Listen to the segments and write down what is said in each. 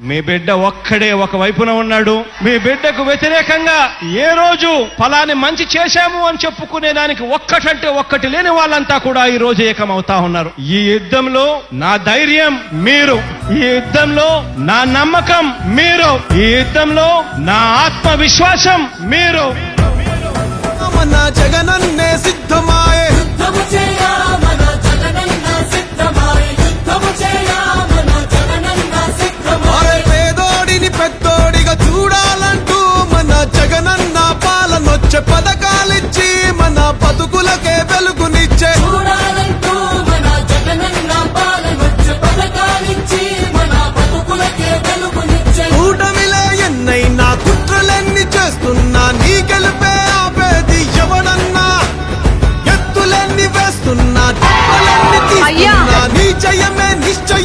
మీ బిడ్డ ఒక్కడే ఒక వైపున ఉన్నాడు. మీ బిడ్డకు వ్యతిరేకంగా ఏ రోజు ఫలాని మంచి చేశాము అని చెప్పుకునే దానికి ఒక్కటంటే ఒక్కటి లేని వాళ్ళంతా కూడా ఈ రోజు ఏకమవుతా ఉన్నారు. ఈ యుద్ధంలో నా ధైర్యం మీరు ఈ యుద్ధంలో నా నమ్మకం మీరు ఈ యుద్ధంలో నా ఆత్మవిశ్వాసం మీరు. జగనన్నే సిద్ధమాయే. ఎత్తులెన్ని వేస్తున్నా దెబ్బలెన్ని తీస్తున్నా నీ జయమే నిశ్చయము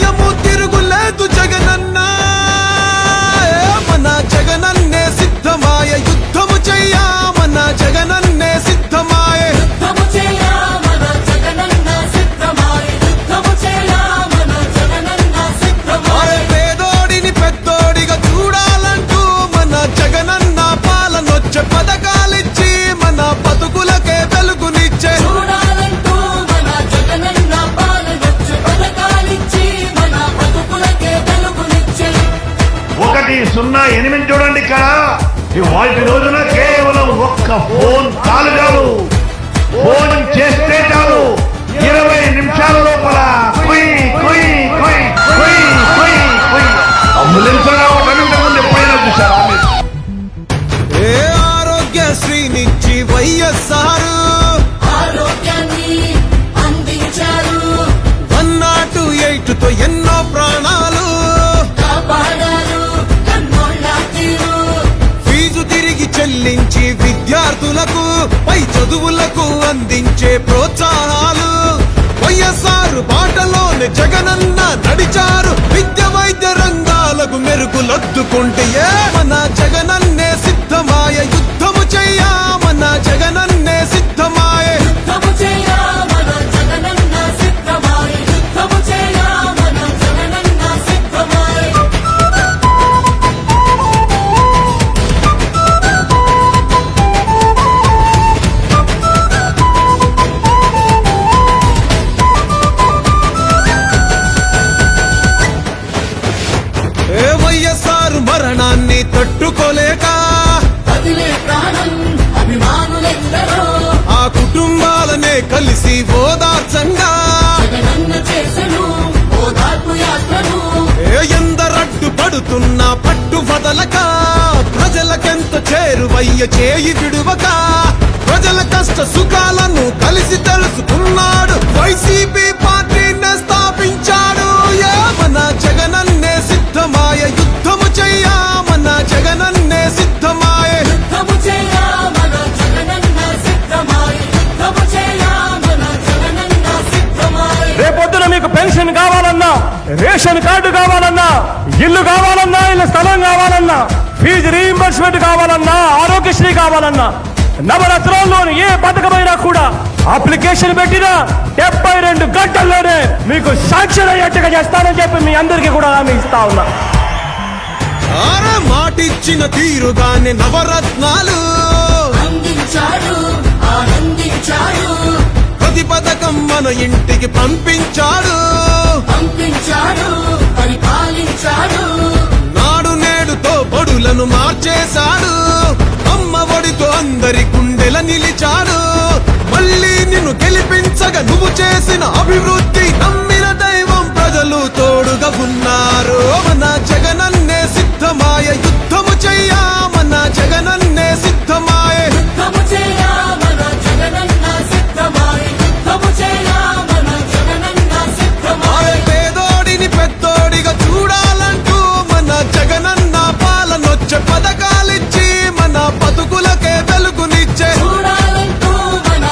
ఒకటి సున్నా ఎనిమిది చూడండి ఇక్కడ. ఈ వాటి రోజున కేవలం ఒక్క ఫోన్ కాల్ చాలు. ఫోన్ చేస్తే చాలు. ఇరవై నిమిషాల లోపల. కుయ్ కుయ్ కుయ్ కుయ్ కుయ్ కుయ్. అంబులెన్స్ రావడానికి ముందు ఎప్పుడైనా చూసారా మీరు? ఏ ఆరోగ్యశ్రీనిచ్చి వైఎస్ఆర్. ఆరోగ్యాన్ని అందించారు. వన్ నాటు ఎయిట్తో ఎన్నో విద్యార్థులకు పై చదువులకు అందించే ప్రోత్సాహాలు. వైఎస్ఆర్ బాటలోని జగనన్న నడిచారు విద్య కలిసి ఓదార్చంగా. ఏ ఎందరడ్డు పడుతున్న పట్టు వదలక ప్రజలకెంత చేరువయ్య చేయి విడువక ప్రజల కష్ట సుఖాలను కలిసి తెలుసుకున్నా కావాలన్నా రేషన్ కార్డు కావాలన్నా ఇల్లు కావాలన్నా ఇల్లు స్థలం కావాలన్నా ఫీజు రీఇంబర్స్మెంట్ కావాలన్నా ఆరోగ్యశ్రీ కావాలన్నా నవరత్నాల్లోని ఏ పథకమైనా కూడా అప్లికేషన్ పెట్టినా డెబ్బై రెండు గంటల్లోనే మీకు సాంక్షన్ అయ్యేట్టుగా చేస్తానని చెప్పి మీ అందరికీ కూడా హామీ ఇస్తా ఉన్నా. మాటిచ్చిన తీరుగానే నవరత్నాలు. అందించాడు ఆనందించాడు ప్రతి పథకం మన ఇంటికి పంపించాడు. పంపించాడు పరిపాలించాడు. నాడు నేడుతో బడులను మార్చేశాడు. అమ్మ ఒడితో అందరి గుండెల నిలిచాడు. మళ్ళీ నిన్ను గెలిపించగా నువ్వు చేసిన అభివృద్ధి నమ్మిన దైవం ప్రజలు తోడుగా ఉన్నారు. మన జగనన్న పాలనొచ్చే పథకాలిచ్చి మన బతుకులకే వెలుగునిచ్చే. చూడాలంటూ మన